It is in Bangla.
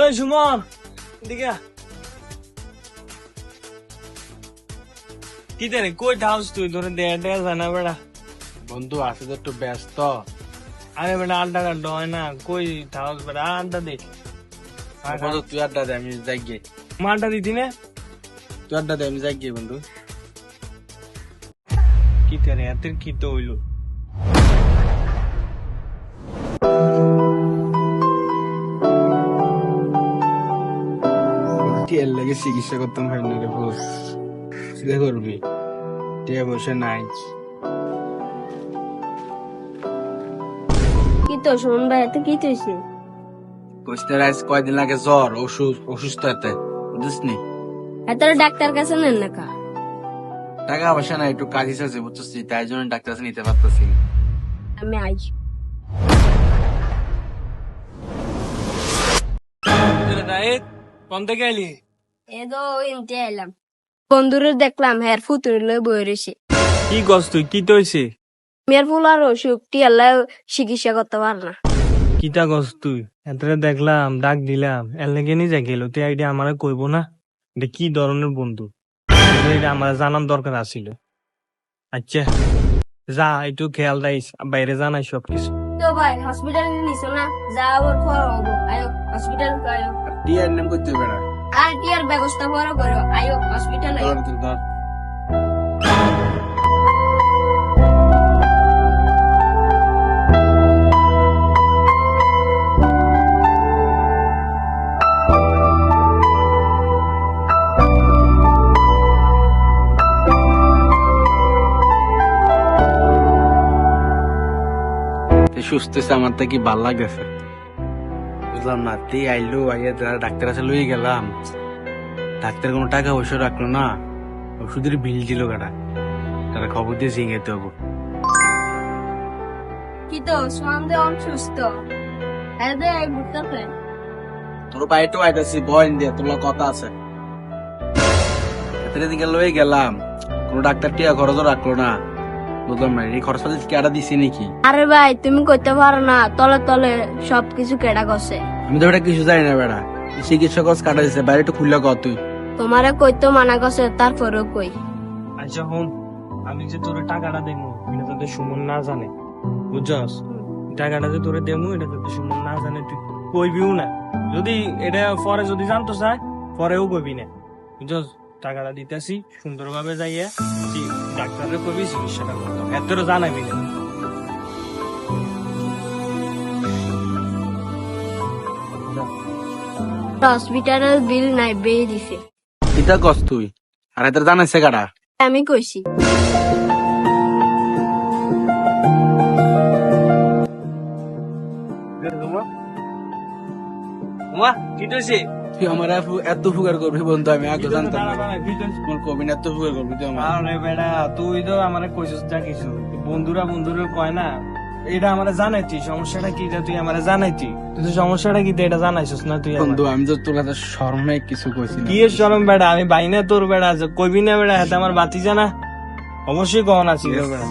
ওই সুমন দিকে কি জানি কই থাকস তুই? তোর দেয়া দেয়া জানা বেড়া। বন্ধু আছে তো একটু ব্যস্ত। আরে বেটা আড্ডা কাটতে হয় না। কই থাকস বেটা আড্ডা দে। বন্ধু তুই আড্ডা দে আমি যাই গিয়ে। মালটা দিতি না? তুই আড্ডা দে আমি যাই গিয়ে বন্ধু। কি তেরে এতের কি তো হইল টিয়ার লেগে চিকিৎসা করতাম হয় না রে বস। কি করবি? টিয়া বসে নাই। কি তো শোন ভাই এত কি তুইছে বুঝতে আজ কয়দিন লাগে জ্বর অসুস্থ অসুস্থ হতে বুঝিস নি? এত ডাক্তার কাছে নেন না কা? টাকা পয়সা নাই একটু কাজ আছে বুঝছিস তাই জন্য ডাক্তার কাছে নিতে পারতেছি আমি আই। ডায়েট কোন থেকে এলি ইনতে এলাম। বন্ধুরে দেখলাম হের ফুতুরে লই বই রয়েছে কি গছ তুই? কি তৈছে? মেয়ের ফুলার অসুখ টিয়াল্লা চিকিৎসা করতে পার না। কিটা গছ তুই? এতরে দেখলাম ডাক দিলাম এর লেগে নি যাই গেল? তুই আইডিয়া আমার কইব না? এটা কি ধরনের বন্ধু? এটা আমার জানার দরকার আছিল। আচ্ছা যা একটু খেয়াল রাখিস বাইরে জানাই সব কিছু তো ভাই হসপিটাল নিছো না? যাওয়ার পর হব আয়ো হসপিটাল আয়ো। টিয়ার নাম করতে বেড়া আর টিয়ার ব্যবস্থা করো করো? আয়ো হসপিটাল ধর তুই ধর। সুস্থ আমার তো কি ভালো লাগতেছে? বুঝলাম না তে আইলো আইয়া যারা ডাক্তার আছে লই গেলাম। ডাক্তার কোনো টাকা পয়সা রাখল না ওষুধের বিল দিল কাটা তারা খবর দিয়ে জিঙেতে হব। কি তো সন্দেহ অসুস্থ এদে ঘুরতে তোর আইতাছি বয়ন দিয়ে তোর কথা আছে। এত দিকে লই গেলাম কোনো ডাক্তার টিয়া খরচও রাখল না। বুঝলাম না এই খরচ দিছি নাকি? আরে ভাই তুমি করতে পারো না তলে তলে সবকিছু কেডা করছে আমি তো এটা কিছু জানি না বেড়া। চিকিৎসা খরচ কাটা দিছে বাইরে একটু খুললে কত তুই। তোমারে কইতো মানা করছে তারপরেও কই। আচ্ছা হন আমি যে তোর টাকাটা দেবো এটা তোদের সুমন না জানে। বুঝছস? টাকাটা যে তোরে দেবো এটা তোদের সুমন না জানে তুই কইবিও না। যদি এটা পরে যদি জানতো চায় পরেও কইবি না। বুঝছস? টাকাটা দিতেছি সুন্দরভাবে যাইয়া ডাক্তারের কবি চিকিৎসাটা করতাম এতটা জানাবি না। হসপিটালের বিল নাই বেয়ে দিছে। কিতা কস তুই? আর এদের জানাইছে কাটা আমি কইছি। তুই আমার এত- করবি বন্ধু আমি আগে জানতাম কবি না এত উপকার করবি তুই আমার। আরে বেড়া তুই তো আমার কইছিস যা কিছু। বন্ধুরা বন্ধুরা কয় না এটা আমরা জানাইছি সমস্যাটা কি এটা তুই আমার জানাইছি তুই সমস্যাটা কি এটা জানাইছিস না তুই বন্ধু আমি তো তোর কাছে শরমে কিছু কইছি কি এর শরম বেড়া? আমি বাইনে তোর বেড়া আছে কইবি না বেড়া হাতে আমার বাতি জানা অবশ্যই গহনা ছিল বেড়া।